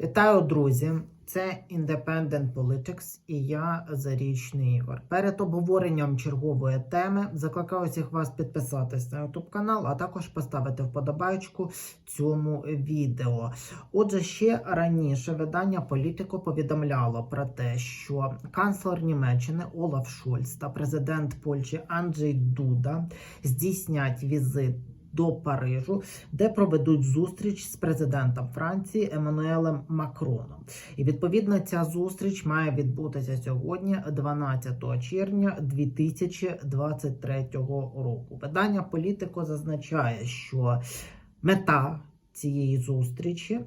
Вітаю, друзі! Це Independent Politics і я Зарічний Ігор. Перед обговоренням чергової теми закликаю всіх вас підписатись на YouTube канал, а також поставити вподобайку цьому відео. Отже, ще раніше видання Політико повідомляло про те, що канцлер Німеччини Олаф Шольц та президент Польщі Анджей Дуда здійснять візит до Парижу, де проведуть зустріч з президентом Франції Еммануелем Макроном. І відповідно ця зустріч має відбутися сьогодні, 12 червня 2023 року. Видання Політико зазначає, що мета цієї зустрічі.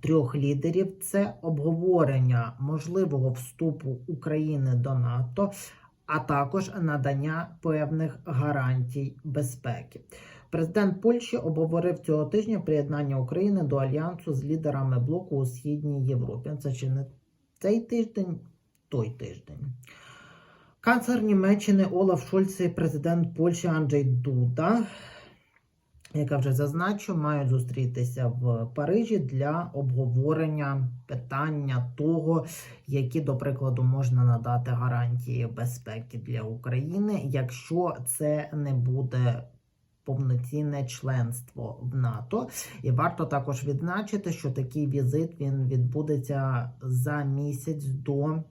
Трьох лідерів це обговорення можливого вступу України до НАТО, а також надання певних гарантій безпеки. Президент Польщі обговорив цього тижня приєднання України до альянсу з лідерами блоку у східній Європі. Це чи не цей тиждень, той тиждень. Канцлер Німеччини Олаф Шольц і президент Польщі Анджей Дуда, яка вже зазначу, мають зустрітися в Парижі для обговорення питання того, які, до прикладу, можна надати гарантії безпеки для України, якщо це не буде повноцінне членство в НАТО. І варто також відзначити, що такий візит він відбудеться за місяць до е,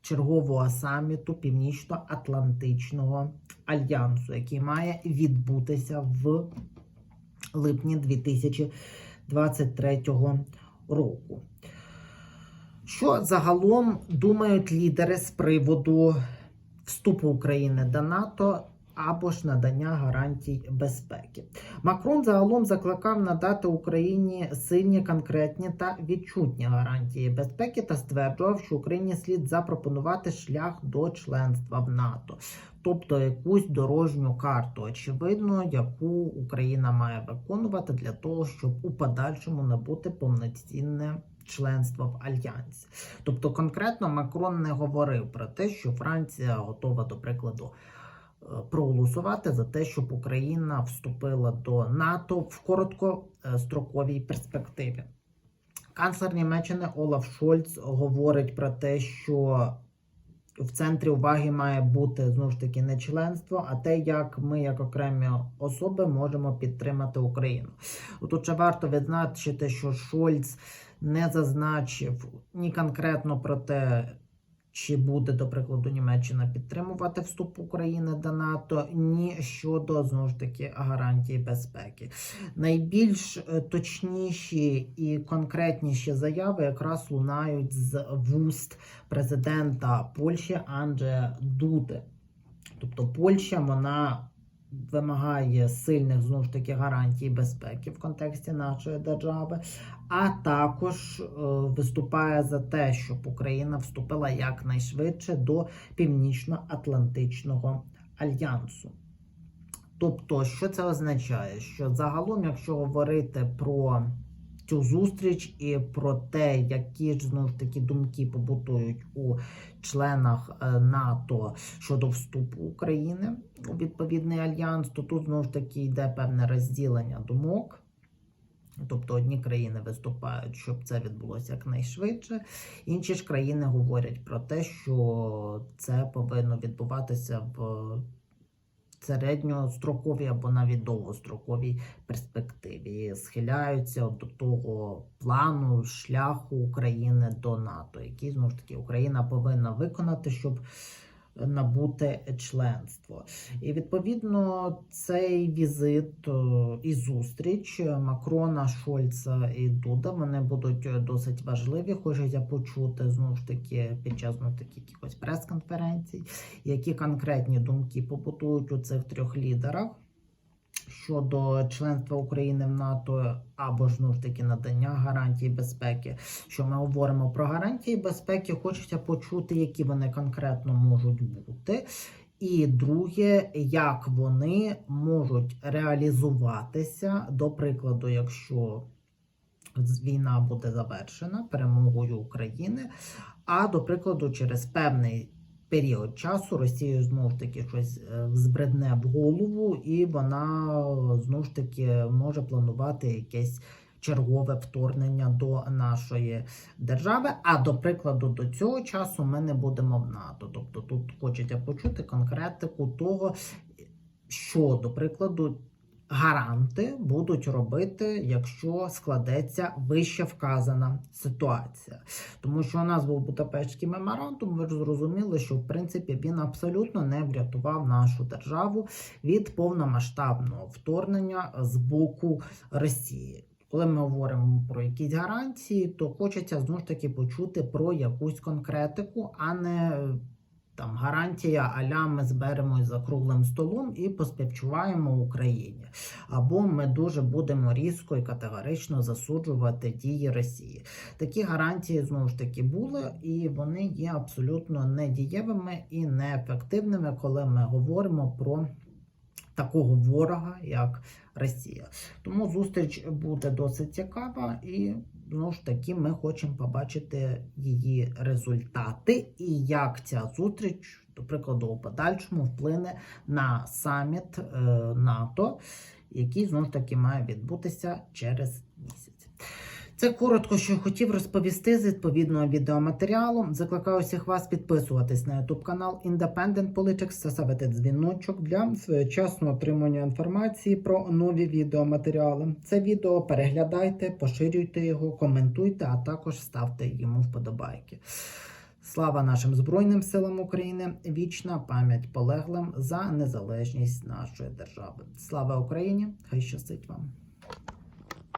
чергового саміту Північно-Атлантичного альянсу, який має відбутися в липні 2023 року. Що загалом думають лідери з приводу вступу України до НАТО або ж надання гарантій безпеки? Макрон загалом закликав надати Україні сильні, конкретні та відчутні гарантії безпеки та стверджував, що Україні слід запропонувати шлях до членства в НАТО, тобто якусь дорожню карту, очевидно, яку Україна має виконувати для того, щоб у подальшому набути повноцінне. Членство в альянсі, тобто конкретно Макрон не говорив про те, що Франція готова, до прикладу, проголосувати за те, щоб Україна вступила до НАТО в короткостроковій перспективі. Канцлер Німеччини Олаф Шольц говорить про те, що в центрі уваги має бути знову ж таки не членство, а те, як ми, як окремі особи, можемо підтримати Україну. Тут ще варто відзначити, що Шольц не зазначив ні конкретно про те, чи буде, до прикладу, Німеччина підтримувати вступ України до НАТО, ні щодо знову ж таки гарантії безпеки. Найбільш е, точніші і конкретніші заяви якраз лунають з вуст президента Польщі Анджея Дуди. Тобто Польща вона вимагає сильних знову ж таки гарантій безпеки в контексті нашої держави, а також е, виступає за те, щоб Україна вступила якнайшвидше до Північно-Атлантичного альянсу. Тобто, що це означає? Що загалом, якщо говорити про цю зустріч і про те, які ж знову ж таки думки побутують у членах е, НАТО щодо вступу України у відповідний альянс, то тут знову ж таки йде певне розділення думок. Тобто одні країни виступають, щоб це відбулося якнайшвидше, інші ж країни говорять про те, що це повинно відбуватися в середньостроковій або навіть довгостроковій перспективі. Схиляються до того плану шляху України до НАТО, який знову ж таки Україна повинна виконати, щоб набути членство. І відповідно цей візит е, і зустріч Макрона, Шольца і Дуда вони будуть досить важливі. Хочеться почути знову ж таки під час ну, таких якихось прес-конференцій, які конкретні думки побутують у цих трьох лідерах. Щодо членства України в НАТО або ж ну ж таки надання гарантій безпеки, що ми говоримо про гарантії безпеки, хочеться почути, які вони конкретно можуть бути. І друге, як вони можуть реалізуватися, до прикладу, якщо війна буде завершена перемогою України, а до прикладу, через певний період часу Росію знову ж таки щось е, збредне в голову, і вона знову ж таки може планувати якесь чергове вторгнення до нашої держави. А до прикладу, до цього часу ми не будемо в НАТО. Тобто тут хочеться почути конкретику того, що, до прикладу, гаранти будуть робити, якщо складеться вище вказана ситуація. Тому що у нас був Будапештський меморандум, ж зрозуміли, що в принципі він абсолютно не врятував нашу державу від повномасштабного вторгнення з боку Росії. Коли ми говоримо про якісь гарантії, то хочеться знову ж таки почути про якусь конкретику, а не там гарантія аля ми зберемось за круглим столом і поспівчуваємо Україні. Або ми дуже будемо різко і категорично засуджувати дії Росії. Такі гарантії знову ж таки були, і вони є абсолютно недієвими і неефективними, коли ми говоримо про такого ворога, як Росія. Тому зустріч буде досить цікава, і знову ж таки ми хочемо побачити її результати і як ця зустріч, до прикладу, у подальшому вплине на саміт е, НАТО, який знову ж таки має відбутися через місяць. Це коротко, що хотів розповісти з відповідного відеоматеріалу. Закликаю всіх вас підписуватись на YouTube канал Independent Politics та ставити дзвіночок для своєчасного отримання інформації про нові відеоматеріали. Це відео переглядайте, поширюйте його, коментуйте, а також ставте йому вподобайки. Слава нашим Збройним силам України! Вічна пам'ять полеглим за незалежність нашої держави. Слава Україні! Хай щастить вам!